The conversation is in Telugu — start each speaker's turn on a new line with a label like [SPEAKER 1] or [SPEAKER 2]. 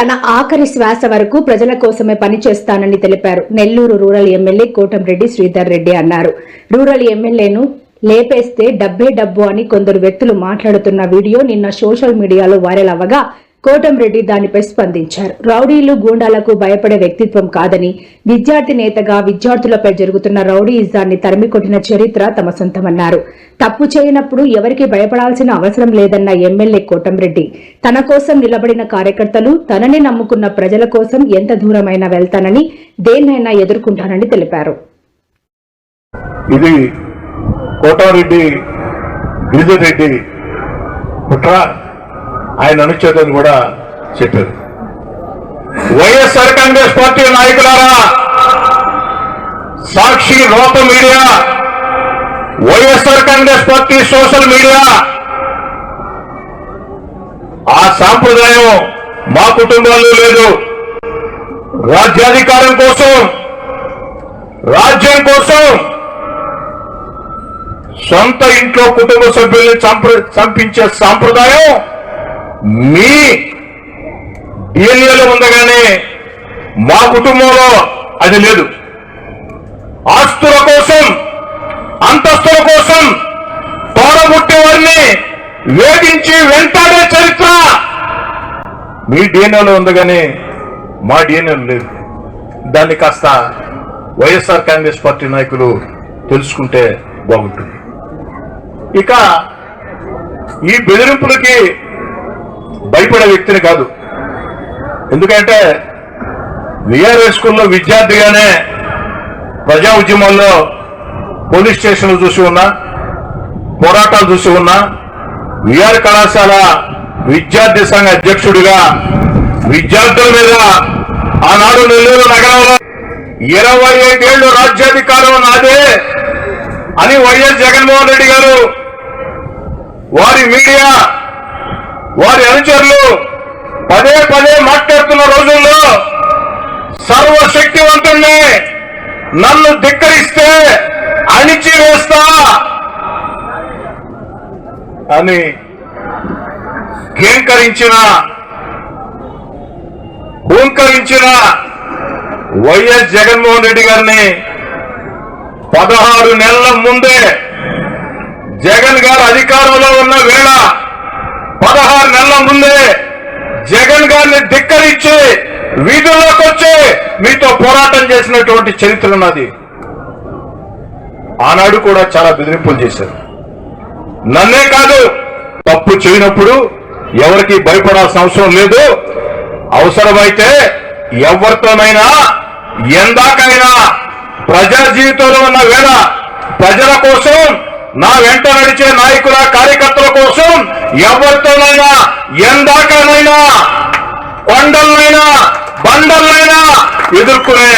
[SPEAKER 1] తన ఆఖరి శ్వాస వరకు ప్రజల కోసమే పనిచేస్తానని తెలిపారు. నెల్లూరు రూరల్ ఎమ్మెల్యే కోటంరెడ్డి శ్రీధర్ రెడ్డి అన్నారు. రూరల్ ఎమ్మెల్యేను లేపేస్తే డబ్బే డబ్బు అని కొందరు వ్యక్తులు మాట్లాడుతున్న వీడియో నిన్న సోషల్ మీడియాలో వైరల్ అవ్వగా కోటంరెడ్డి దానిపై స్పందించారు. రౌడీలు గూండాలకు భయపడే వ్యక్తిత్వం కాదని విద్యార్థి నేతగా విద్యార్థులపై జరుగుతున్న రౌడీయిజాన్ని తరిమికొట్టిన చరిత్ర తమ సొంతమన్నారు. తప్పు చేయనప్పుడు ఎవరికి భయపడాల్సిన అవసరం లేదన్న ఎమ్మెల్యే కోటంరెడ్డి తన కోసం నిలబడిన కార్యకర్తలు తనని నమ్ముకున్న ప్రజల కోసం ఎంత దూరమైనా వెళ్తానని దేన్నైనా ఎదుర్కొంటానని తెలిపారు.
[SPEAKER 2] ఇది కోటారెడ్డి గిరిజరెడ్డి కుట్ర ఆయన అనుచేతని కూడా చెప్పారు. వైఎస్ఆర్ కాంగ్రెస్ పార్టీ నాయకులారా సాక్షి లోక media YSR Congress party social media ఆ సాంప్రదాయం మా కుటుంబాల్లో లేదు. రాజ్యాధికారం కోసం రాజ్యం కోసం సొంత ఇంట్లో కుటుంబ సభ్యుల్ని చంప- చంపించే సాంప్రదాయం మీ డిఎన్ఏలో ఉండగానే మా కుటుంబంలో అది లేదు. ఆస్తుల కోసం అంతస్తుల కోసం తోడబుట్టే వారిని వేధించి వెంటాడే చరిత్ర మీ డిఎన్ఏలో ఉందగానే మా డిఎన్ఏలో లేదు. దాన్ని కాస్త వైఎస్ఆర్ కాంగ్రెస్ పార్టీ నాయకులు తెలుసుకుంటే బాగుంటుంది. ఇక ఈ బెదిరింపులకి భయపడే వ్యక్తిని కాదు. ఎందుకంటే విఆర్ఎస్ స్కూల్లో విద్యార్థిగానే ప్రజా ఉద్యమంలో పోలీస్ స్టేషన్లు చూసి ఉన్నా పోరాటాలు చూసి ఉన్నా విఆర్ కళాశాల విద్యార్థి సంఘ అధ్యక్షుడిగా విద్యార్థుల మీద ఆనాడు నెల్లూరు నగరంలో ఇరవై ఐదేళ్ళు రాజ్యాధికారం నాదే అని వైఎస్ జగన్మోహన్ రెడ్డి గారు వారి మీడియా అనుచరులు పదే పదే మాట్లాడుతున్న రోజుల్లో సర్వశక్తివంతుణ్ణి నన్ను ధిక్కరిస్తే అణిచివేస్తా. అని కేంకరించిన హూంకరించిన వైఎస్ జగన్మోహన్ రెడ్డి గారిని పదహారు నెలల ముందే జగన్ గారు అధికారంలో ఉన్న వేళ ఆరు నెలల ముందే జగన్ గారిని ధిక్కరించి వీధుల్లోకి వచ్చి మీతో పోరాటం చేసినటువంటి చరిత్ర ఉన్నది ఆనాడు కూడా చాలా బెదిరింపులు చేశారు. నన్నే కాదు తప్పు చేయనప్పుడు ఎవరికి భయపడాల్సిన అవసరం లేదు. అవసరమైతే ఎవరితోనైనా ఎందాకైనా ప్రజా జీవితంలో ఉన్న వేళ ప్రజల కోసం నా వెంట నడిచే నాయకుల కార్యకర్తల కోసం ఎవరితోనైనా ఎందాకనైనా కొండలనైనా బండలనైనా ఎదుర్కొనే